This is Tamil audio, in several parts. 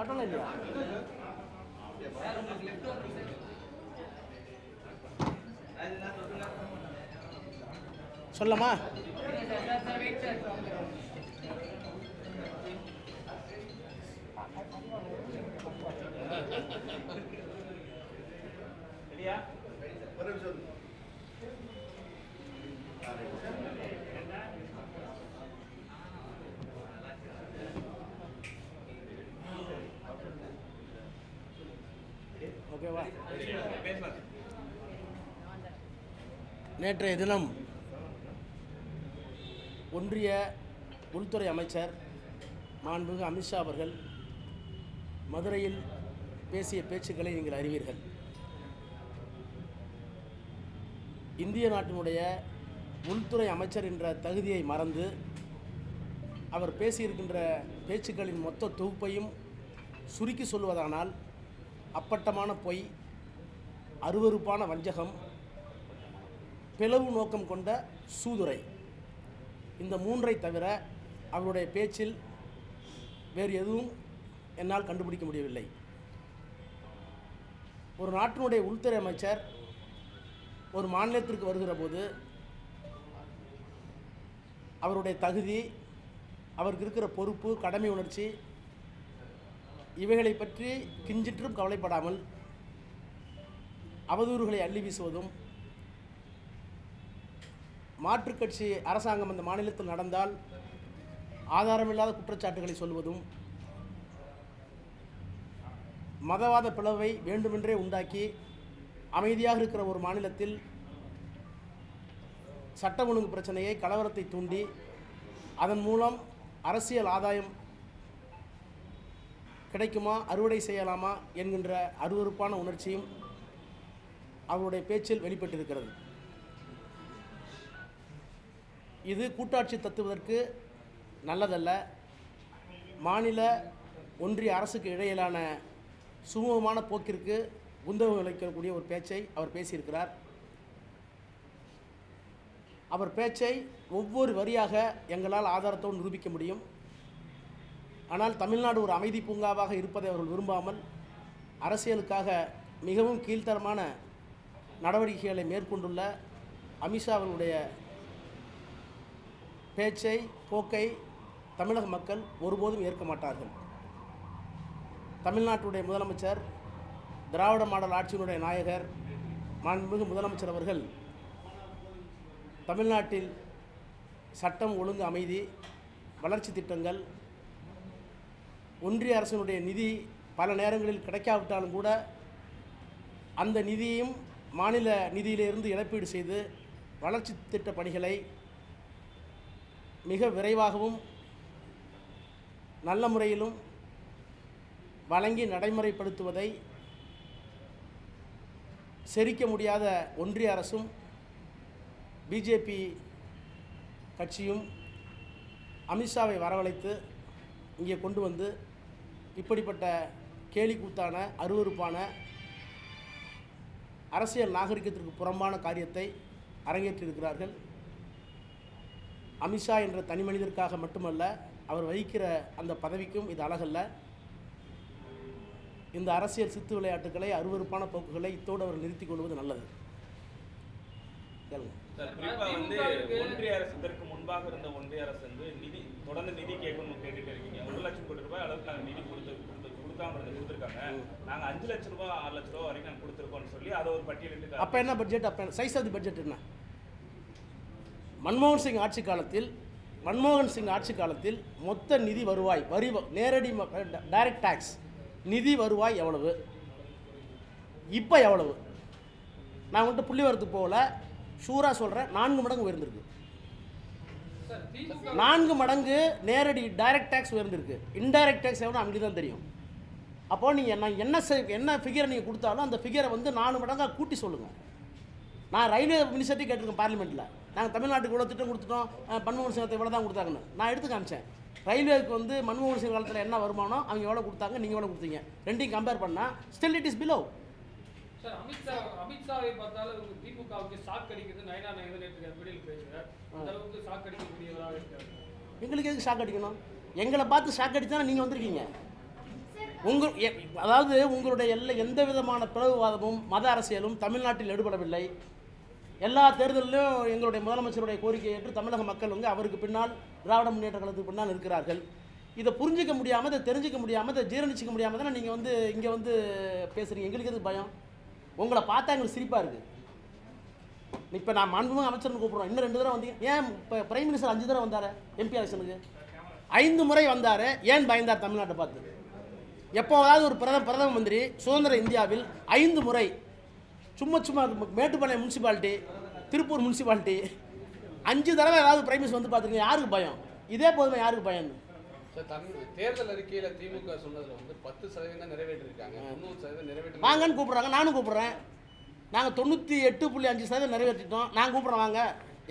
சாப்பிட்டோம்ல இல்லையா? சொல்லமா ஓகேவா நேற்றைய தினம் ஒன்றிய உள்துறை அமைச்சர் மாண்புமிகு அமித்ஷா அவர்கள் மதுரையில் பேசிய பேச்சுக்களை நீங்கள் அறிவீர்கள். இந்திய நாட்டினுடைய உள்துறை அமைச்சர் என்ற தகுதியை மறந்து அவர் பேசியிருக்கின்ற பேச்சுக்களின் மொத்த தொகுப்பையும் சுருக்கி சொல்வதானால் அப்பட்டமான பொய் அருவருப்பான வஞ்சகம் பிளவு நோக்கம் கொண்ட சூதுரை. இந்த மூன்றை தவிர அவருடைய பேச்சில் வேறு எதுவும் என்னால் கண்டுபிடிக்க முடியவில்லை. ஒரு நாட்டினுடைய உள்துறை அமைச்சர் ஒரு மாநிலத்திற்கு வருகிற போது அவருடைய தகுதி அவருக்கு இருக்கிற பொறுப்பு கடமை உணர்ச்சி இவைகளை பற்றி கிஞ்சிற்றும் கவலைப்படாமல் அவதூறுகளை அள்ளி வீசுவதும் மாற்றுக் கட்சி அரசாங்கம் அந்த மாநிலத்தில் நடந்தால் ஆதாரமில்லாத குற்றச்சாட்டுகளை சொல்வதும் மதவாத பிளவை வேண்டுமென்றே உண்டாக்கி அமைதியாக இருக்கிற ஒரு மாநிலத்தில் சட்ட ஒழுங்கு பிரச்சனையை கலவரத்தை தூண்டி அதன் மூலம் அரசியல் ஆதாயம் கிடைக்குமா அறுவடை செய்யலாமா என்கின்ற அருவருப்பான உணர்ச்சியும் அவருடைய பேச்சில் வெளிப்பட்டிருக்கிறது. இது கூட்டாட்சி தத்துவதற்கு நல்லதல்ல. மாநில ஒன்றிய அரசுக்கு இடையிலான சுமூகமான போக்கிற்கு உந்தகம் விளைக்கக்கூடிய ஒரு பேச்சை அவர் பேசியிருக்கிறார். அவர் பேச்சை ஒவ்வொரு வரியாக எங்களால் ஆதாரத்தோடு நிரூபிக்க முடியும். ஆனால் தமிழ்நாடு ஒரு அமைதி பூங்காவாக இருப்பதை அவர்கள் விரும்பாமல் அரசியலுக்காக மிகவும் கீழ்த்தரமான நடவடிக்கைகளை மேற்கொண்டுள்ள அமித்ஷா அவர்களுடைய பேச்சை போக்கை தமிழக மக்கள் ஒருபோதும் ஏற்க மாட்டார்கள். தமிழ்நாட்டுடைய முதலமைச்சர் திராவிட மாடல் ஆட்சியினுடைய நாயகர் மாண்புமிகு முதலமைச்சர் அவர்கள் தமிழ்நாட்டில் சட்டம் ஒழுங்கு அமைதி வளர்ச்சி திட்டங்கள் ஒன்றிய அரசினுடைய நிதி பல நேரங்களில் கிடைக்காவிட்டாலும் கூட அந்த நிதியும் மாநில நிதியிலிருந்து இழப்பீடு செய்து வளர்ச்சி திட்ட பணிகளை மிக விரைவாகவும் நல்ல முறையிலும் வழங்கி நடைமுறைப்படுத்துவதை செரிக்க முடியாத ஒன்றிய அரசும் பிஜேபி கட்சியும் அமித்ஷாவை வரவழைத்து இங்கே கொண்டு வந்து இப்படிப்பட்ட கேலிக்கூத்தான அருவருப்பான அரசியல் நாகரிகத்திற்கு புறம்பான காரியத்தை அரங்கேற்றிருக்கிறார்கள் அமித்ஷா என்ற தனி மனிதருக்காக மட்டுமல்ல அவர் வகிக்கிற அந்த பதவிக்கும் இது அழகல்ல. இந்த அரசியல் சித்து விளையாட்டுகளை அருவருப்பான போக்குகளை இத்தோடு அவர் நிறுத்திக் கொள்வது நல்லது. குறிப்பா வந்து ஒன்றிய அரசு இதற்கு முன்பாக இருந்த ஒன்றிய அரசு வந்து நிதி தொடர்ந்து நிதி கேட்கணும் கேட்டுட்டு இருக்கீங்க. ஒரு லட்சம் கோடி ரூபாய் அளவுக்கு நாங்கள் நிதி கொடுத்து கொடுத்து கொடுக்காம இருந்து கொடுத்துருக்காங்க நாங்க அஞ்சு லட்சம் ரூபாய் ஆறு லட்சம் ரூபாய் வரைக்கும் நாங்கள் கொடுத்துருக்கோம்னு சொல்லி அதை ஒரு பட்டியலிட்டு அப்போ என்ன பட்ஜெட் அப்போ சைஸ் ஆஃப் தி பட்ஜெட் என்ன? மன்மோகன் சிங் ஆட்சி காலத்தில் மன்மோகன் சிங் ஆட்சி காலத்தில் மொத்த நிதி வருவாய் வரி நேரடி டைரக்ட் டேக்ஸ் நிதி வருவாய் எவ்வளவு? இப்போ எவ்வளவு? நான் வந்துட்டு புள்ளி வரத்துக்கு போகல. ஷூராக சொல்கிறேன் நான்கு மடங்கு உயர்ந்திருக்கு. நான்கு மடங்கு நேரடி டைரக்ட் டேக்ஸ் உயர்ந்திருக்கு. இன்டைரக்ட் டேக்ஸ் எவ்வளோ அங்கே தான் தெரியும். அப்போது நீங்கள் நான் என்ன என்ன ஃபிகரை நீங்கள் கொடுத்தாலும் அந்த ஃபிகரை வந்து நாலு மடங்காக கூட்டி சொல்லுங்கள் நான் ரயில்வே மினிஸ்டர்ட்டி கேட்டிருக்கேன் பார்லிமெண்ட்டில் நாங்கள் தமிழ்நாட்டுக்கு இவ்வளோ திட்டம் கொடுத்துட்டோம் மன்மோகன் சிங்கத்தை இவ்வளோ தான் கொடுத்தாங்கன்னு. நான் எடுத்து காமிச்சேன். ரயில்வேக்கு வந்து மன்மோகன் சிங் காலத்தில் என்ன வருமானம் அவங்க எவ்வளோ கொடுத்தாங்க நீங்கள் எவ்வளோ கொடுத்தீங்க. ரெண்டையும் கம்பேர் பண்ணால் still it is below sir Amit Shah அமித்ஷாவை பார்த்தாலும் திமுகவுக்கு ஷாக் அடிக்கிறது நயனா எங்களுக்கு எதுக்கு ஷாக் அடிக்கணும்? எங்களை பார்த்து ஷாக் அடிச்சா நீங்கள் வந்திருக்கீங்க. உங்கள் எ- அதாவது உங்களுடைய எல்லா எந்த விதமான பிளவுவாதமும் மத அரசியலும் தமிழ்நாட்டில் எடுபடவில்லை. எல்லா தேர்தலிலும் எங்களுடைய முதலமைச்சருடைய கோரிக்கையை ஏற்று தமிழக மக்கள் வந்து அவருக்கு பின்னால் திராவிட முன்னேற்ற கழகத்துக்கு பின்னால் இருக்கிறார்கள் இதை புரிஞ்சிக்க முடியாமல் இதை தெரிஞ்சிக்க முடியாமல் இதை ஜீரணிச்சிக்க முடியாமல் தானே நீங்கள் வந்து இங்கே வந்து பேசுகிறீங்க எங்களுக்கு எதுக்கு பயம்? உங்களை பார்த்தா எங்களுக்கு சிரிப்பாக இருக்குது இப்போ நான் மாண்புமிகு அமைச்சர்னு கூப்பிடுறோம். இன்னும் ரெண்டு தடவை வந்தீங்க. ஏன் இப்போ பிரைம் மினிஸ்டர் அஞ்சு தடவை வந்தார்? எம்பி எலெக்ஷனுக்கு ஐந்து முறை வந்தார். ஏன் பயந்தார் தமிழ்நாட்டை பார்த்து? எப்போவாவது ஒரு பிரதம பிரதம மந்திரி சுதந்திர இந்தியாவில் ஐந்து முறை சும்மா சும்மா மேட்டுப்பாளையம் முனிசிபாலிட்டி திருப்பூர் முனிசிபாலிட்டி அஞ்சு தடவை ஏதாவது பிரைம் மினிஸ்டர் வந்து பார்த்துருக்கீங்க யாருக்கு பயம்? இதே போதுமே யாருக்கு பயம்? தேர்தல் அறிக்கையில திமுக சொன்னதுல வந்து பத்து சதவீதம் நிறைவேற்றிருக்காங்க. தொண்ணூறு சதவீதம் நிறைவேற்றி வாங்கன்னு கூப்பிட்றாங்க நானும் கூப்பிட்றேன். நாங்கள் தொண்ணூற்றி எட்டு புள்ளி அஞ்சு சதவீதம் நிறைவேற்றிட்டோம். நான் கூப்பிட்றேன் வாங்க.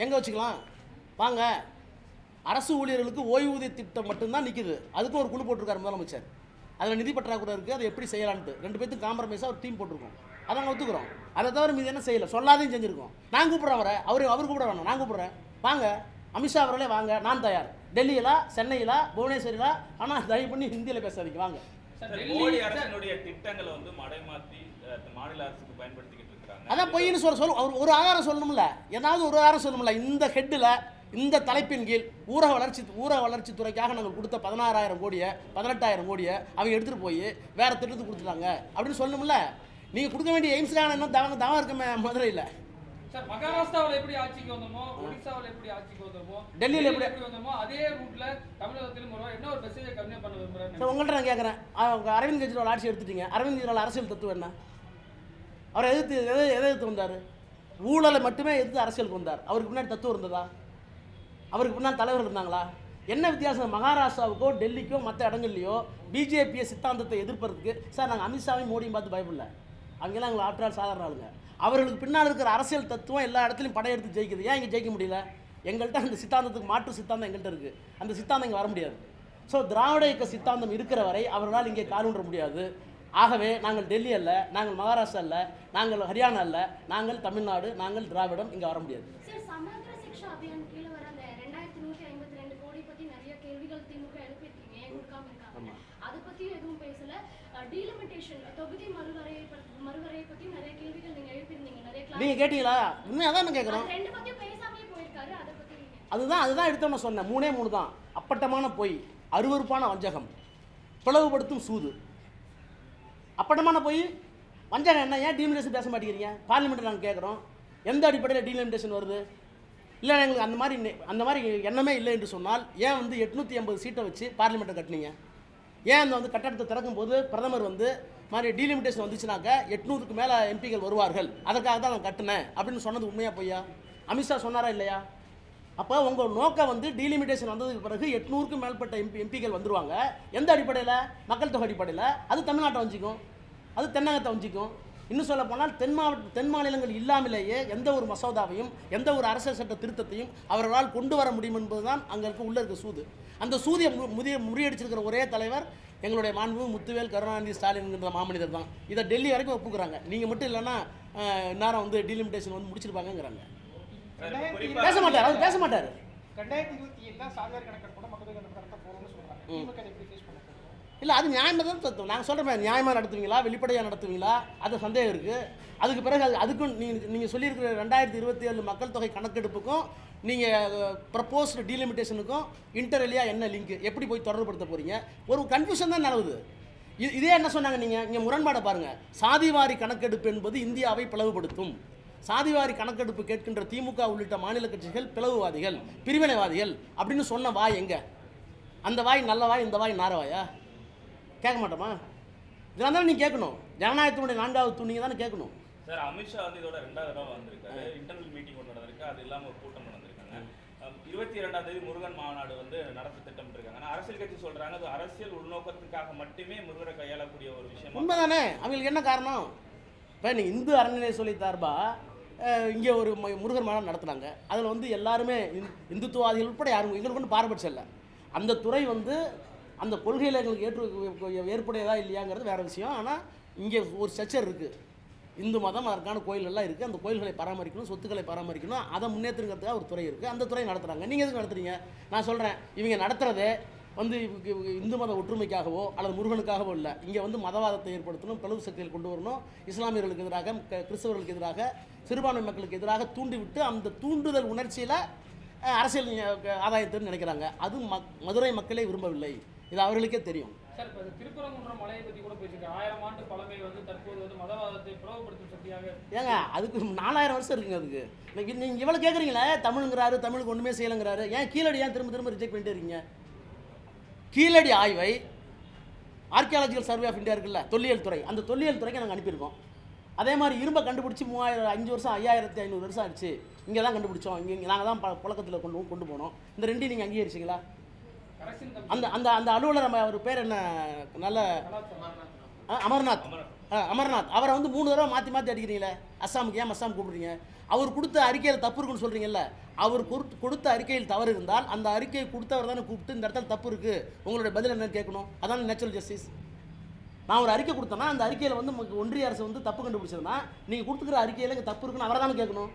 எங்கே வச்சுக்கலாம்? வாங்க. அரசு ஊழியர்களுக்கு ஓய்வூதிய திட்டம் மட்டும்தான் நிற்கிது அதுக்கும் ஒரு குழு போட்டிருக்காரு முதலமைச்சர். அதில் நிதி பற்றாக்குறை இருக்குது அதை எப்படி செய்யலான்ட்டு. ரெண்டு பேர்த்துக்கு காம்ப்ரமைஸாக ஒரு டீம் போட்டிருக்கோம். அதை நாங்கள் ஒத்துக்கிறோம். அதை தவிர மீது என்ன செய்யலை? சொல்லாதையும் செஞ்சுருக்கோம். நான் கூப்பிட்றேன் அவரை. அவர் அவர் கூப்பிட வேணாம். நான் கூப்பிட்றேன். வாங்க. அமித்ஷா அவர்களே வாங்க. நான் தயார். டெல்லியிலா சென்னையிலா புவனேஸ்வரிலா? ஆனால் தயவு பண்ணி ஹிந்தியில் பேசாதீங்க. வாங்க. மோடி அரசினுடைய திட்டங்களை வந்து மடைமாத்தி அஹ், மாநில அரசுக்கு பயன்படுத்திக்கிட்டு இருக்காங்க அதான் பொய்ன்னு சொல்ல சொல்ல ஒரு ஒரு ஆதாரம் சொல்லணும்ல. ஏதாவது ஒரு ஆதாரம் சொல்லணும்ல. இந்த ஹெட்டில் இந்த தலைப்பின் கீழ் ஊரக வளர்ச்சி ஊரக வளர்ச்சி துறைக்காக நாங்கள் கொடுத்த பதினாறாயிரம் கோடியை பதினெட்டாயிரம் கோடியை அவங்க எடுத்துகிட்டு போய் வேற திட்டத்துக்கு கொடுத்துட்டாங்க. அப்படின்னு சொல்லணும்ல? நீங்கள் கொடுக்க வேண்டிய எய்ம்ஸ்க்கான இன்னும் தவங்க தவம் இருக்குமே மதுரையில். சார் மகாராஷ்டிராவில் எப்படி ஆட்சிக்கு வந்தோமோ ஒடிசாவில் எப்படி ஆட்சிக்கு வந்தோமோ டெல்லியில எப்படி- எப்படி வந்தோமோ அதே ரூட்ல தமிழகத்திலும் வருவோம் என்ன ஒரு மெசேஜை கன்வே பண்ண விரும்புறேன் சார் உங்கள்கிட்ட நான் கேட்குறேன் அவங்க அரவிந்த் கெஜ்ரிவால் ஆட்சி எடுத்துட்டீங்க. அரவிந்த் கெஜ்ரிவால் அரசியல் தத்துவம் என்ன? அவரை எதிர்த்து எதை எதை எதிர்த்து வந்தார்? ஊழலை மட்டுமே எதிர்த்து அரசியலுக்கு வந்தார். அவருக்கு பின்னாடி தத்துவம் இருந்ததா? அவருக்கு பின்னால் தலைவர் இருந்தாங்களா? என்ன வித்தியாசம்? மகாராஷ்டிராவுக்கோ டெல்லிக்கோ மற்ற இடங்கள்லையோ பிஜேபியை சித்தாந்தத்தை எதிர்ப்பதற்கு சார் நாங்கள் அமித்ஷாவையும் மோடியும் பார்த்து பயப்படல. அங்கெல்லாம் எங்களை ஆற்றால் சாதாரண ஆளுங்க. அவர்களுக்கு பின்னால் இருக்கிற அரசியல் தத்துவம் எல்லா இடத்துலையும் படையெடுத்து ஜெயிக்குது. ஏன் இங்கே ஜெயிக்க முடியல? எங்கள்கிட்ட அந்த சித்தாந்தத்துக்கு மாற்று சித்தாந்தம் எங்கள்கிட்ட இருக்குது அந்த சித்தாந்தம் இங்கே வர முடியாது. ஸோ திராவிட இயக்க சித்தாந்தம் இருக்கிற வரை அவர்களால் இங்கே காலூன்ற முடியாது. ஆகவே நாங்கள் டெல்லி அல்ல நாங்கள் மகாராஷ்டிரா அல்ல நாங்கள் ஹரியானா அல்ல நாங்கள் தமிழ்நாடு நாங்கள் திராவிடம் இங்கே வர முடியாது சார் சமগ্ర சிக்ஷா அபியான் கீழ வர அந்த ரெண்டாயிரத்தி நூத்தி ஐம்பத்தி ரெண்டு கோடி பத்தி நிறைய கேள்விகள் திமுக எழுப்பியிருக்கீங்க ஏன் கொடுக்காம இருக்காங்க அதை பத்தி எதுவும் பேசல டீலிமிட்டேஷன் தொகுதி மறுவரையை பத்தி- மறுவரையை பத்தி நிறைய கேள்விகள் நீங்க நீங்கள் கேட்டீங்களா? உண்மையாக தான் கேட்குறோம் நீங்க அதுதான் அதுதான் எடுத்தோம்னு சொன்னேன். மூணே மூணு தான். அப்பட்டமான பொய் அருவருப்பான வஞ்சகம் பிளவுபடுத்தும் சூது. அப்பட்டமான பொய் வஞ்சகம் என்ன? ஏன் டீலிமிட்டேஷன் பேச மாட்டேங்கிறீங்க? பார்லிமெண்ட்டில் நாங்கள் கேட்குறோம் எந்த அடிப்படையில் டீலிமிட்டேஷன் வருது? இல்லை எங்களுக்கு அந்த மாதிரி அந்த மாதிரி எண்ணமே இல்லை என்று சொன்னால் ஏன் வந்து எட்நூற்றி எண்பது சீட்டை வச்சு பார்லிமெண்ட்டை கட்டினீங்க? ஏன் அந்த வந்து கட்டடத்தை திறக்கும் போது பிரதமர் வந்து மாதிரி டீலிமிட்டேஷன் வந்துச்சுனாக்க எட்நூறுக்கு மேலே எம்பிகள் வருவார்கள். அதற்காக தான் நான் கட்டினேன். அப்படின்னு சொன்னது உண்மையா பொய்யா? அமித்ஷா சொன்னாரா இல்லையா? அப்போ உங்கள் நோக்கம் வந்து டீலிமிட்டேஷன் வந்ததுக்கு பிறகு எட்நூறுக்கு மேற்பட்ட எம்பி எம்பிகள் வந்துருவாங்க. எந்த அடிப்படையில்? மக்கள் தொகை அடிப்படையில். அது தமிழ்நாட்டை வஞ்சிக்கும். அது தென்னகத்தை வஞ்சிக்கும். இன்னும் சொல்ல போனால் தென் மாவட்ட தென் மாநிலங்கள் இல்லாமலேயே எந்த ஒரு மசோதாவையும் எந்த ஒரு அரசியல் சட்ட திருத்தத்தையும் அவர்களால் கொண்டு வர முடியும் என்பதுதான் அங்கே இருக்க உள்ள இருக்க சூது. அந்த சூதியை முதிய முறியடிச்சிருக்கிற ஒரே தலைவர் எங்களுடைய மாண்பு முத்துவேல் கருணாநிதி ஸ்டாலின்ங்கிற மாமனிதர் தான். இதை டெல்லி வரைக்கும் ஒப்புக்கிறாங்க. நீங்கள் மட்டும் இல்லைன்னா இந்நேரம் வந்து டீலிமிட்டேஷன் வந்து முடிச்சிருப்பாங்கங்கிறாங்க. பேச மாட்டார் அவர் பேச மாட்டார். ரெண்டாயிரத்தி இருபத்தி ஏழுல சாமியார் கணக்கெடுப்பு கூட மக்கள் கணக்கு நடத்த போறோம்னு சொல்றாங்க திமுக இதை எப்படி ஃபேஸ் பண்ண போறோம் இல்லை அது நியாயமாக தான் தத்துவம் நாங்கள் சொல்கிறோம் நியாயமாக நடத்துவீங்களா? வெளிப்படையாக நடத்துவீங்களா? அது சந்தேகம் இருக்குது அதுக்கு பிறகு அது அதுக்கும் நீங்கள் நீங்கள் சொல்லியிருக்கிற ரெண்டாயிரத்தி இருபத்தி ஏழு மக்கள் தொகை கணக்கெடுப்புக்கும் நீங்கள் ப்ரப்போஸ்டு டீலிமிட்டேஷனுக்கும் இன்டர்வெலியா என்ன லிங்க் எப்படி போய் தொடர்புபடுத்த போகிறீங்க ஒரு கன்ஃபியூஷன் தான் நிலவுது. இது இதே என்ன சொன்னாங்க நீங்கள் இங்கே முரண்பாடை பாருங்கள் சாதிவாரி கணக்கெடுப்பு என்பது இந்தியாவை பிளவுபடுத்தும். சாதிவாரி கணக்கெடுப்பு கேட்கின்ற திமுக உள்ளிட்ட மாநில கட்சிகள் பிளவுவாதிகள் பிரிவினைவாதிகள் அப்படின்னு சொன்ன வாய் எங்கே? அந்த வாய் நல்ல வாய் இந்த வாய் நாரவாயா கேட்க மாட்டோமா? இதெல்லாம் தானே நீ கேட்கணும். ஜனநாயகத்தினுடைய நான்காவது துணிங்க தானே கேட்கணும். சார் அமித்ஷா வந்து இதோட ரெண்டாவது தடவை வந்திருக்காரு. இன்டர்னல் மீட்டிங் ஒன்று நடந்திருக்கு. அது இல்லாம ஒரு கூட்டம் நடந்திருக்காங்க இருபத்தி இரண்டாம் தேதி முருகன் மாநாடு வந்து நடத்த திட்டமிட்டிருக்காங்க. ஆனா அரசியல் கட்சி சொல்றாங்க அது அரசியல் உள்நோக்கத்துக்காக மட்டுமே முருகரை கையாளக்கூடிய ஒரு விஷயமா உண்மைதானே அவங்களுக்கு என்ன காரணம்? இப்போ நீங்கள் இந்து அறநிலைய சொல்லி சார்பா இங்கே ஒரு ம- முருகர் மாநாடு நடத்துனாங்க. அதில் வந்து எல்லாருமே இந்- இந்துத்துவாதிகள் உட்பட யாரும் எங்களுக்கு ஒன்றும் பாரபட்சம் இல்லை. அந்த துறை வந்து அந்த கொள்கையில் எங்களுக்கு ஏற்று ஏற்புடையதா இல்லையாங்கிறது வேற விஷயம். ஆனால் இங்கே ஒரு ஸ்ட்ரக்சர் இருக்குது இந்து மதம் அதற்கான கோயில்கள்லாம் இருக்குது அந்த கோயில்களை பராமரிக்கணும் சொத்துக்களை பராமரிக்கணும். அதை முன்னேற்றுங்கிறதுக்காக ஒரு துறை இருக்குது அந்த துறை நடத்துகிறாங்க நீங்கள் எதுக்கு நடத்துறீங்க? நான் சொல்கிறேன் இவங்க நடத்துகிறதே வந்து இந்து மத ஒற்றுமைக்காகவோ அல்லது முருகனுக்காகவோ இல்லை. இங்கே வந்து மதவாதத்தை ஏற்படுத்தணும் பிளவு சக்திகள் கொண்டு வரணும். இஸ்லாமியர்களுக்கு எதிராக க- கிறிஸ்தவர்களுக்கு எதிராக சிறுபான்மை மக்களுக்கு எதிராக தூண்டிவிட்டு அந்த தூண்டுதல் உணர்ச்சியில் அரசியல் ஆதாயத்தை நினைக்கிறாங்க. அது மக் மதுரை மக்களே விரும்பவில்லை. இது அவர்களுக்கே தெரியும். சார் இப்போ திருப்பரங்குன்றம் மலையை பற்றி கூட பேசியிருக்காங்க ஆயிரம் ஆண்டு பழமை வந்து தற்போது வந்து மதவாதத்தை பிளவுபடுத்தும் சக்தியாக ஏங்க அதுக்கு நாலாயிரம் வருஷம் இருக்குங்க அதுக்கு. இன்னைக்கு நீங்கள் இவ்வளோ கேட்குறீங்களே தமிழுங்கிறாரு தமிழுக்கு ஒன்றுமே செய்யலைங்கிறாரு. ஏன் கீழடி ஏன் திரும்ப திரும்ப ரிஜெக்ட் பண்ணிட்டே இருக்கீங்க? கீழடி ஆய்வை ஆர்கியாலஜிக்கல் சர்வே ஆஃப் இந்தியா இருக்குல்ல தொல்லியல் துறை. அந்த தொல்லியல் துறைக்கு நாங்கள் அனுப்பியிருக்கோம். அதே மாதிரி இரும்பை கண்டுபிடிச்சி மூவாயிரம் அஞ்சு வருஷம் ஐயாயிரத்தி ஐநூறு வருஷம் ஆச்சு இங்கே தான் கண்டுபிடிச்சோம். இங்கே நாங்கள் தான் புழக்கத்தில் கொண்டு கொண்டு போனோம். இந்த ரெண்டையும் நீங்கள் அங்கீகரிச்சிங்களா? அந்த அந்த அந்த அலுவலர் நம்ம அவர் பேர் என்ன? நல்ல அமர்நாத். ஆ, அமர்நாத். அவரை வந்து மூணு தடவை மாற்றி மாற்றி அடிக்கிறீங்களே? அஸ்ஸாமுக்கு ஏன் அஸ்ஸாம் கூப்பிடுறீங்க? அவர் கொடுத்த அறிக்கையில் தப்பு இருக்குன்னு சொல்கிறீங்கல்ல அவர் கொடுத்த கொடுத்த அறிக்கையில் தவறு இருந்தால் அந்த அறிக்கையை கொடுத்தவர் தானே கூப்பிட்டு இந்த இடத்துல தப்பு இருக்குது உங்களுடைய பதில் என்னன்னு கேட்கணும். அதான் நேச்சுரல் ஜஸ்டிஸ் நான் ஒரு அறிக்கை கொடுத்தேன்னா அந்த அறிக்கையில் வந்து ஒன்றிய அரசு வந்து தப்பு கண்டுபிடிச்சதுன்னா நீங்கள் கொடுத்துக்கிற அறிக்கையில் இங்கே தப்பு இருக்குன்னு அவரை தானே கேட்கணும்?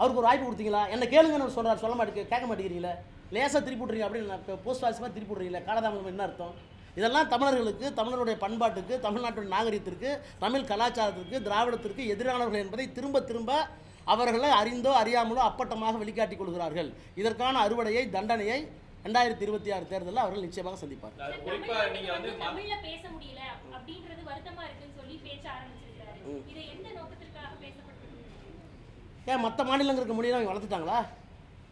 அவருக்கு ஒரு வாய்ப்பு கொடுத்தீங்களா? என்ன கேளுங்கன்னு சொல்கிறார் சொல்ல மாட்டேங்க கேட்க மாட்டேங்கிறீங்களே? லேசாக திருப்பி விட்றீங்க அப்படின்னு போஸ்ட் ஆஃபீஸ் மாதிரி திருப்பி விட்றீங்களே காலதாமதம் என்ன அர்த்தம்? இதெல்லாம் தமிழர்களுக்கு தமிழருடைய பண்பாட்டுக்கு தமிழ்நாட்டுடைய நாகரிகத்திற்கு தமிழ் கலாச்சாரத்திற்கு திராவிடத்திற்கு எதிரானவர்கள் என்பதை திரும்ப திரும்ப அவர்களை அறிந்தோ அறியாமலோ அப்பட்டமாக வெளிக்காட்டிக் கொள்கிறார்கள். இதற்கான அறுவடையை தண்டனையை ரெண்டாயிரத்தி இருபத்தி ஆறு தேர்தலில் அவர்கள் நிச்சயமாக சந்திப்பார் அது குறிப்பா நீங்க வந்து ம- தமிழ்ல பேச முடியல அப்படின்றது வருத்தமா இருக்குன்னு சொல்லி பேச ஆரம்பிச்சிருக்காரு இது எந்த நோக்கத்திற்காக பேசப்பட்டிருக்கு? ஏன் மற்ற மாநிலங்களுக்கு மொழியெல்லாம் வளர்த்துட்டாங்களா?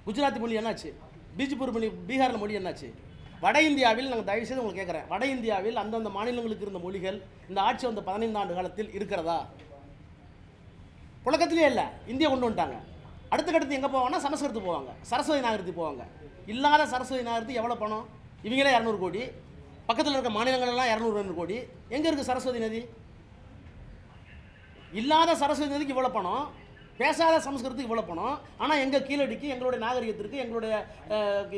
குஜராத்தி மொழி என்னாச்சு? பீஜ்பூர் மொழி பீகாரில் மொழி என்னாச்சு? வட இந்தியாவில் நாங்கள் தயவு செய்து உங்களுக்கு கேட்குறேன். வட இந்தியாவில் அந்தந்த மாநிலங்களுக்கு இருந்த மொழிகள் இந்த ஆட்சி வந்த பதினைந்து ஆண்டு காலத்தில் இருக்கிறதா? புழக்கத்திலே இல்லை. இந்தியா கொண்டு வந்துட்டாங்க. அடுத்தக்கடுத்து எங்கே போவாங்கன்னா சமஸ்கிருத்து போவாங்க. சரஸ்வதி நாகரத்துக்கு போவாங்க. இல்லாத சரஸ்வதி நாகரத்துக்கு எவ்வளோ பணம்? இவங்களே இரநூறு கோடி. பக்கத்தில் இருக்க மாநிலங்கள்லாம் இரநூறு இரநூறு கோடி. எங்கே இருக்குது சரஸ்வதி நதி? இல்லாத சரஸ்வதி நதிக்கு இவ்வளோ பணம்? பேசாத சமஸ்கிருதத்துக்கு இவ்வளோ பணம். ஆனால் எங்கள் கீழடிக்கு எங்களுடைய நாகரிகத்திற்கு எங்களுடைய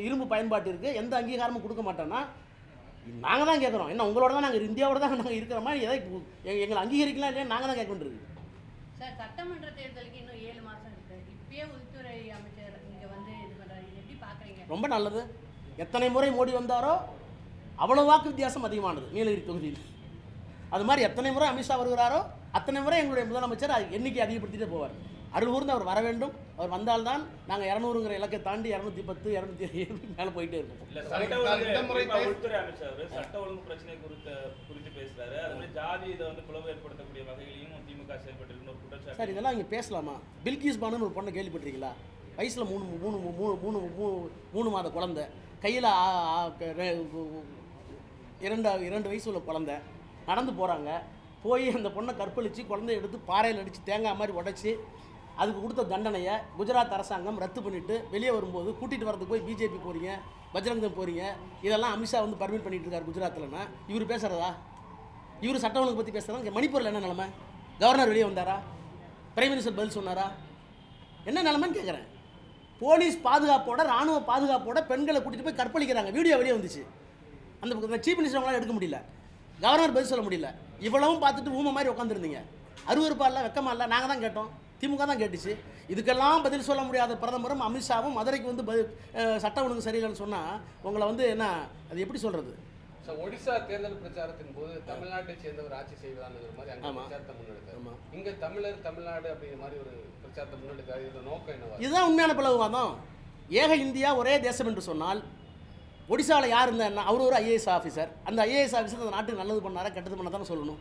இரும்பு பயன்பாட்டிற்கு எந்த அங்கீகாரமும் கொடுக்க மாட்டோன்னா நாங்கள் தான் கேட்குறோம். என்ன உங்களோட தான் நாங்கள் இந்தியாவோட தான் நாங்கள் இருக்கிற மாதிரி எதை எங்க- எங்களை அங்கீகரிக்கலாம் இல்லையா நாங்கள் தான் கேட்க வேண்டியிருக்கு சார் சட்டமன்ற தேர்தலுக்கு இன்னும் ஏழு இருக்கு. இப்பயே உள்துறை அமைச்சர் இங்க வந்து இது பண்றாரு. இது எப்படி பாக்குறீங்க? ரொம்ப நல்லது. எத்தனை முறை மோடி வந்தாரோ அவ்வளோ வாக்கு வித்தியாசம் அதிகமானது நீலகிரி தொகுதியில். அது மாதிரி எத்தனை முறை அமித்ஷா வருகிறாரோ அத்தனை முறை எங்களுடைய முதலமைச்சர் எண்ணிக்கை அதிகப்படுத்திட்டே போவார். அருள் கூர்ந்து அவர் வர வேண்டும். அவர் வந்தால்தான் நாங்கள் இரநூறுங்கிற இலக்கை தாண்டி இரநூத்தி பத்து இரநூத்தி மேலே போயிட்டே சரி, சட்ட ஒழுங்கு உள்துறை அமைச்சர் சட்ட பிரச்சனை குறித்த குறித்து பேசுறாரு. அது மாதிரி ஜாதி இதை வந்து பிளவு ஏற்படுத்தக்கூடிய வகையிலையும் திமுக செயல்பட்டு ஒரு குற்றச்சாட்டு. சார் இதெல்லாம் இங்கே பேசலாமா? பில்கிஸ் பானுன்னு ஒரு பொண்ணை கேள்விப்பட்டிருக்கீங்களா? வயசில் மூணு மூணு மூணு மூணு மூணு மூணு மாத குழந்தை. கையில் இரண்டு இரண்டு வயசு உள்ள குழந்தை. நடந்து போகிறாங்க போய் அந்த பொண்ணை கற்பழித்து குழந்தைய எடுத்து பாறையில் அடித்து தேங்காய் மாதிரி உடைச்சி அதுக்கு கொடுத்த தண்டனையை குஜராத் அரசாங்கம் ரத்து பண்ணிவிட்டு வெளியே வரும்போது கூட்டிகிட்டு வரதுக்கு போய் பிஜேபி போகிறீங்க பஜ்ரங்கம் போகிறீங்க இதெல்லாம் அமித்ஷா வந்து பர்மிட் பண்ணிட்டு இருக்காரு குஜராத்தில்னா இவர் பேசுகிறதா இவர் சட்ட ஒழுங்கு பற்றி பேசுகிறதா மணிப்பூரில் என்ன நிலமை? கவர்னர் வெளியே வந்தாரா? பிரைம் மினிஸ்டர் பதில் சொன்னாரா? என்ன நிலமைன்னு கேட்குறேன் போலீஸ் பாதுகாப்போட ராணுவ பாதுகாப்போட பெண்களை கூட்டிகிட்டு போய் கற்பழிக்கிறாங்க. வீடியோ வெளியே வந்துச்சு. அந்த சீஃப் மினிஸ்டர் எடுக்க முடியல. கவர்னர் பதில் சொல்ல முடியல. இவ்வளவும் பார்த்துட்டு ஊமை மாதிரி உட்காந்துருந்தீங்க அருவறுப்பா இல்லை வெக்கமா இல்லை நாங்கள் தான் கேட்டோம். திமுக தான் கேட்டுச்சு. இதுக்கெல்லாம் பதில் சொல்ல முடியாத பிரதமரும் அமித்ஷாவும் மதுரைக்கு வந்து பதில் சட்ட ஒழுங்கு சரியில்லைன்னு சொன்னால் உங்களை வந்து என்ன அது எப்படி சொல்கிறது ஒடிசா தேர்தல் பிரச்சாரத்தின் போது தமிழ்நாட்டை சேர்ந்தவர் ஆட்சி செய்வதான மாதிரி அங்க. பிரச்சாரத்தை முன்னெடுத்தார். இங்க தமிழர் தமிழ்நாடு அப்படிங்கிற மாதிரி ஒரு பிரச்சாரத்தை முன்னெடுத்தார். இதோட நோக்கம் என்னவா இதுதான் உண்மையான பிளவுவாதம். ஏக இந்தியா ஒரே தேசம் என்று சொன்னால் ஒடிசாவில் யார் இருந்தா என்ன அவர் ஒரு ஐஏஎஸ் ஆஃபீஸர் அந்த ஐஏஎஸ் ஆஃபீஸர் அந்த நாட்டுக்கு நல்லது பண்ணாரா கெட்டது பண்ண தானே சொல்லணும்.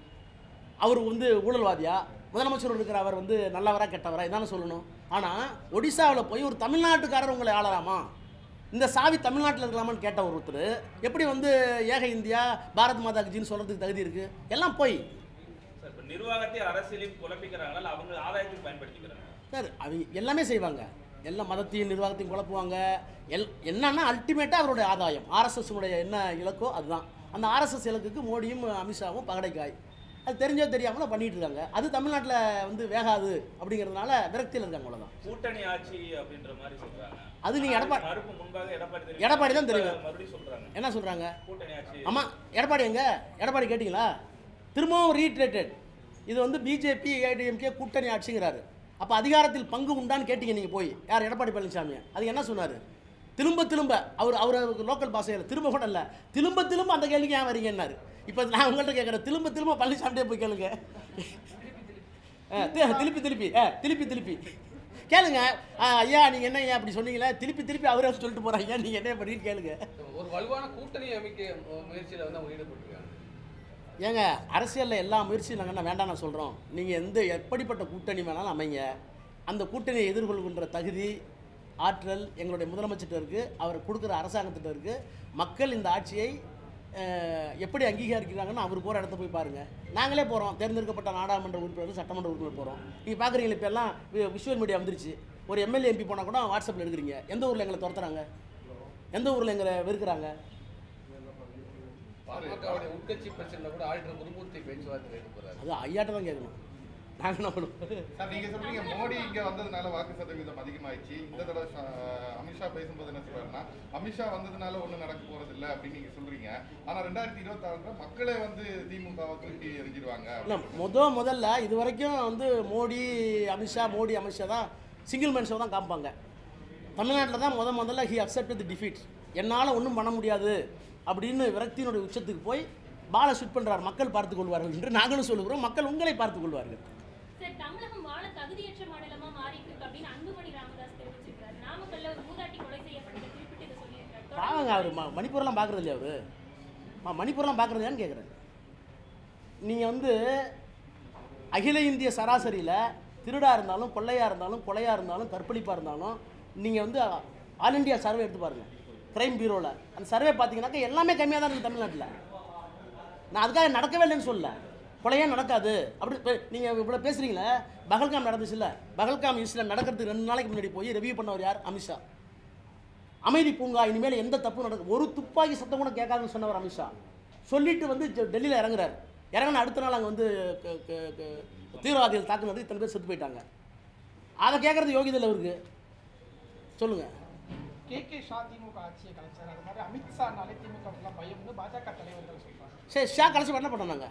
அவர் வந்து ஊழல்வாதியா? முதலமைச்சர் இருக்கிற அவர் வந்து நல்லவரா கெட்டவரா இதானே சொல்லணும். ஆனால் ஒடிசாவில் போய் ஒரு தமிழ்நாட்டுக்காரர் உங்களை ஆளலாமா? இந்த சாவி தமிழ்நாட்டில் இருக்கலாமான்னு கேட்ட ஒருத்தர் எப்படி வந்து ஏக இந்தியா பாரத் மாதா கிஜின்னு சொல்கிறதுக்கு தகுதி இருக்குது எல்லாம் போய். நிர்வாகத்தை அரசியலையும் குழப்பிக்கிறாங்களா அவங்க ஆதாயத்துக்கு பயன்படுத்திக்கிறாங்க. சார் அவங்க எல்லாமே செய்வாங்க. எல்லா மதத்தையும் நிர்வாகத்தையும் குழப்புவாங்க. எல் என்னன்னா அல்டிமேட்டாக அவருடைய ஆதாயம். ஆர்எஸ்எஸ்னுடைய என்ன இலக்கோ அதுதான். அந்த ஆர்எஸ்எஸ் இலக்குக்கு மோடியும் அமித்ஷாவும் பகடைக்காய். அது தெரிஞ்சோ தெரியாமலோ பண்ணிட்டு இருக்காங்க. அது தமிழ்நாட்டில் வந்து வேகாது அப்படிங்கிறதுனால விரக்தியில் இருக்காங்க அவ்வளோதான் கூட்டணி ஆட்சி அப்படின்ற மாதிரி சொல்றாங்க. அது நீங்க எடப்பா- ஆனா மறுப்பு முன்பாக எடப்பாடி. எடப்பாடி தான் தெரியும். மறுபடியும் என்ன சொல்கிறாங்க கூட்டணி ஆட்சி ஆமாம் எடப்பாடி எங்க? எடப்பாடி கேட்டிங்களா? திரும்பவும் ரீட்ரேட்டட் இது வந்து பிஜேபி ஏடிஎம்கே கூட்டணி ஆட்சிங்கிறாரு. அப்போ அதிகாரத்தில் பங்கு உண்டான்னு கேட்டீங்க நீங்கள் போய். யார்? எடப்பாடி பழனிசாமி அது என்ன சொன்னார்? திரும்ப திரும்ப அவர் அவர் லோக்கல் பாஷையில் திரும்ப கூட இல்லை. திரும்ப திரும்ப அந்த கேள்விக்கு ஏன் வரீங்கன்னாரு. இப்போ நான் உங்கள்கிட்ட கேட்குறேன் திரும்ப திரும்ப பழனிசாமிட்டே போய் கேளுங்க. திருப்பி திருப்பி. ஆ திருப்பி திருப்பி. கேளுங்க. ஐயா நீங்கள் என்ன ஐயா அப்படி சொன்னீங்களே? திருப்பி திருப்பி அவரே சொல்லிட்டு போகிறாங்க நீங்கள் என்ன பண்ணிட்டு கேளுங்க. ஒரு வலுவான கூட்டணி அமைக்க முயற்சியில வந்து அவங்க ஈடுபட்டிருக்காங்க ஏங்க அரசியலில் எல்லா முயற்சியும் நாங்கள் என்ன வேண்டாம் நான் சொல்கிறோம் நீங்கள் எந்த எப்படிப்பட்ட கூட்டணி வேணாலும் அமைங்க. அந்த கூட்டணியை எதிர்கொள்கின்ற தகுதி ஆற்றல் எங்களுடைய முதலமைச்சர்கிட்ட இருக்குது அவர் கொடுக்குற அரசாங்கத்திட்ட இருக்குது மக்கள் இந்த ஆட்சியை எப்படி அங்கீகரிக்கிறாங்கன்னு அவர் போகிற இடத்த போய் பாருங்கள் நாங்களே போகிறோம் தேர்ந்தெடுக்கப்பட்ட நாடாளுமன்ற உறுப்பினர் சட்டமன்ற உறுப்பினர் போகிறோம் நீங்கள் பார்க்குறீங்களா இப்போ எல்லாம் விஷுவல் மீடியா வந்துருச்சு. ஒரு எம்எல்ஏ எம்பி போனால் கூட வாட்ஸ்அப்பில் எடுக்கிறீங்க எந்த ஊரில் எங்களை துரத்துறாங்க? எந்த ஊரில் எங்களை வெறுக்கிறாங்க? பாமகவுடைய உட்கட்சி பிரச்சனை கூட ஆளுநர் குருமூர்த்தி பேச்சுவார்த்தை அது ஐயாட்ட தான் கேட்கணும். நாங்கள் என்ன பண்ணுவோம் சார் நீங்க சொல்றீங்க மோடி இங்க வந்ததுனால வாக்கு சதவீதம் அதிகமாயிடுச்சு. இந்த தடவை அமித்ஷா பேசும்போது என்ன சொல்றாருன்னா அமித்ஷா வந்ததுனால ஒண்ணும் நடக்க போறது இல்ல அப்படின்னு நீங்க சொல்றீங்க. ஆனா ரெண்டாயிரத்தி இருபத்தி ஆறுல மக்களே வந்து திமுகவை தூக்கி எறிஞ்சிருவாங்க. இல்லை முத முதல்ல இது வரைக்கும் வந்து மோடி அமித்ஷா மோடி அமித்ஷா தான் சிங்கிள் மேன் ஷோ தான் காமிப்பாங்க. தமிழ்நாட்டில் தான் முத முதல்ல ஹி அக்செப்ட் தி டிஃபீட் என்னால் ஒன்றும் பண்ண முடியாது அப்படின்னு விரக்தியினுடைய உச்சத்துக்கு போய் பாலை ஷூட் பண்ணுறார் மக்கள் பார்த்துக் கொள்வார்கள் என்று நாங்களும் சொல்லுகிறோம். மக்கள் உங்களை பார்த்துக் கொள்வார்கள். சார் தமிழகம் வாழ தகுதியற்ற மாநிலமா மாறி இருக்கு அப்படின்னு அன்புமணி ராமதாஸ் தெரிவிச்சிருக்காரு. நாமக்கல்ல ஒரு மூதாட்டி கொலை செய்யப்பட்டதை குறிப்பிட்டு இதை சொல்லியிருக்காரு. பாவங்க அவர் மணிப்பூர்லாம் பார்க்குறது இல்லையா அவர்? மணிப்பூர்லாம் பார்க்குறது கேட்குறேன் நீங்கள் வந்து அகில இந்திய சராசரியில் திருடாக இருந்தாலும் கொள்ளையாக இருந்தாலும் கொலையாக இருந்தாலும் கற்பழிப்பாக இருந்தாலும் நீங்கள் வந்து ஆல் இந்தியா சர்வே எடுத்து பாருங்கள் கிரைம் பியூரோவில் அந்த சர்வே பார்த்தீங்கன்னாக்கா எல்லாமே கம்மியாக தான் இருக்குது தமிழ்நாட்டில். நான் அதுக்காக நடக்கவே இல்லைன்னு சொல்லலை. கொலையே நடக்காது. அப்படி நீங்கள் இவ்வளோ பேசுகிறீங்களே பகல்காம் நடந்துச்சுல்ல? பகல்காம் இன்சிடென்ட் நடக்கிறதுக்கு ரெண்டு நாளைக்கு முன்னாடி போய் ரிவ்யூ பண்ணவர் யார்? அமித்ஷா. அமைதி பூங்கா இனிமேல் எந்த தப்பும் நடக்கும் ஒரு துப்பாக்கி சத்தம் கூட கேட்காதுன்னு சொன்னவர் அமித்ஷா. சொல்லிட்டு வந்து டெல்லியில் இறங்குறாரு. இறங்கின அடுத்த நாள் அங்கே வந்து தீவிரவாதிகள் தாக்குனது இத்தனை பேர் செத்து போயிட்டாங்க. அதை கேட்குறது யோகியதில் அவருக்கு. சொல்லுங்கள் கே கே ஷா திமுக ஆட்சியை கலைச்சார். அது மாதிரி அமித்ஷானாலே திமுக பயம்னு பாஜக தலைவர்கள் சொல்றாங்க. சரி ஷா கலைச்சி என்ன பண்ணாங்க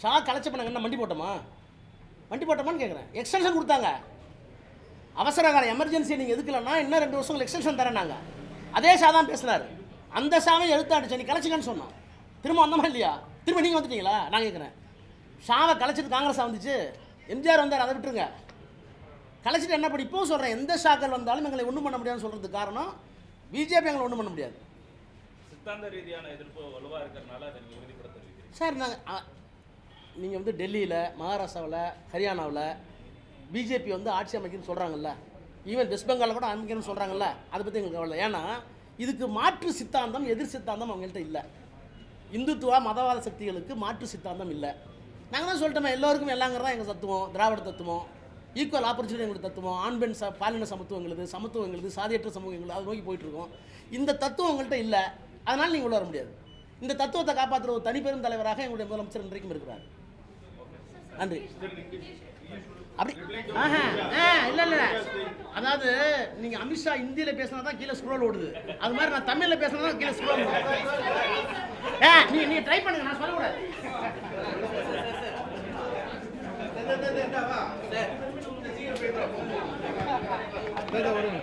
ஷா கலைச்சி பண்ணாங்க என்ன மண்டி போட்டோமா? மண்டி போட்டோமான்னு கேட்குறேன் எக்ஸ்டென்ஷன் கொடுத்தாங்க. அவசர கால எமர்ஜென்சி நீங்கள் எதுக்கலன்னா இன்னும் ரெண்டு வருஷங்கள் எக்ஸ்டென்ஷன் தரேன் நாங்கள் அதே ஷா தான் பேசுனாரு அந்த ஷாவை எழுத்தாடிச்சு நீ கலைச்சிக்கன்னு சொன்னோம் திரும்ப வந்தோமா இல்லையா? திரும்ப நீங்கள் வந்துட்டீங்களா? நான் கேட்குறேன் ஷாவை கலைச்சிட்டு காங்கிரஸ் வந்துச்சு. எம்ஜிஆர் வந்தார் அதை விட்டுருங்க. கலைச்சிட்டு என்ன பண்ணி இப்போவும் சொல்கிறேன் எந்த ஷாக்கள் வந்தாலும் எங்களை ஒன்றும் பண்ண முடியாதுன்னு சொல்கிறதுக்கு காரணம் பிஜேபி எங்களை ஒன்றும் பண்ண முடியாது. சித்தாந்த ரீதியான எதிர்ப்பு வலுவா இருக்கிறனால அதை சார் நாங்கள் நீங்கள் வந்து டெல்லியில் மகாராஷ்டிராவில் ஹரியானாவில் பிஜேபி வந்து ஆட்சி அமைக்கணும்னு சொல்கிறாங்கல்ல ஈவன் வெஸ்ட் பெங்காலில் கூட அமைக்கணும்னு சொல்கிறாங்கல்ல அதை பற்றி எங்களுக்கு கவலை ஏன்னா இதுக்கு மாற்று சித்தாந்தம் எதிர் சித்தாந்தம் அவங்கள்ட்ட இல்லை. இந்துத்துவ மதவாத சக்திகளுக்கு மாற்று சித்தாந்தம் இல்லை. நாங்கள் தான் சொல்லிட்டோமே எல்லோருக்கும் எல்லாங்கிறது தான் எங்கள் தத்துவம் திராவிட தத்துவம். ஈக்குவல் ஆப்பர்ச்சுனிட்டி எங்களுக்கு தத்துவம். ஆண் பெண் ச பாலின சமத்துவம் எங்களுது சமத்துவம் எங்களுது சாதியற்ற சமூகம் எங்களுது அதை நோக்கி போயிட்டுருக்கோம். இந்த தத்துவம் உங்கள்கிட்ட இல்லை. அதனால் நீங்கள் உள்ள வர முடியாது. இந்த தத்துவத்தை காப்பாற்றுற ஒரு தனிப்பெரும் தலைவராக எங்களுடைய முதலமைச்சர் இன்றைக்கும் இருக்கிறார். நன்றி அப்படி ஆஹா ஆ இல்லை இல்லை அதாவது நீங்கள் அமித்ஷா ஹிந்தியில் பேசினா தான் கீழே ஸ்க்ரோல் ஓடுது அது மாதிரி நான் தமிழில் பேசினா தான் கீழே ஸ்க்ரோல் ஏ நீ நீ ட்ரை பண்ணுங்க நான் சொல்லக்கூடாது வரும்